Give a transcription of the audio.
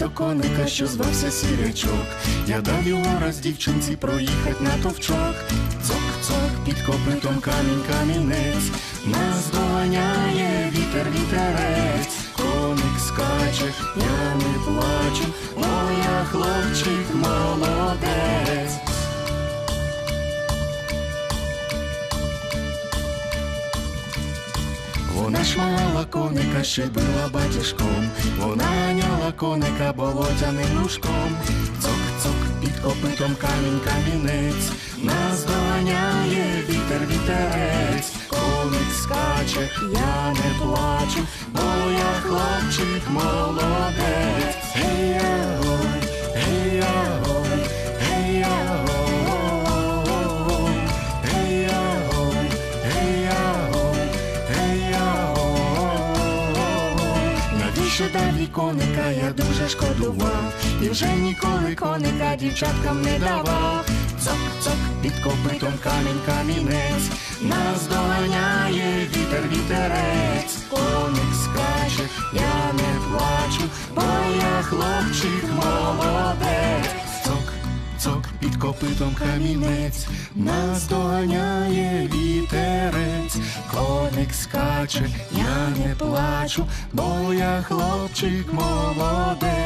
до коника, що звався сірячок. Я дав його раз дівчинці проїхать на товчок. Цок-цок, під копитом камінь камінець, нас доганяє вітер вітерець, коник скаче, я не плачу, моя хлопчик молодець. Вона шмагала коника, ще била батюшком, вона няла коника болотяним лужком. Цок-цок, під копитом камінь камінець, нас доганяє вітер вітерець, коник скаче, я не плачу, бо я хлопчик молодець. Навіщо далі коника я дуже шкодував, і вже ніколи коника дівчаткам не давав. Цок-цок, під копитом камінь камінець, нас доганяє вітер вітерець, коник скаче, я не плачу, бо я хлопчик копитом камінець, нас доганяє вітерець, коник скаче, я не плачу, бо я хлопчик молодець.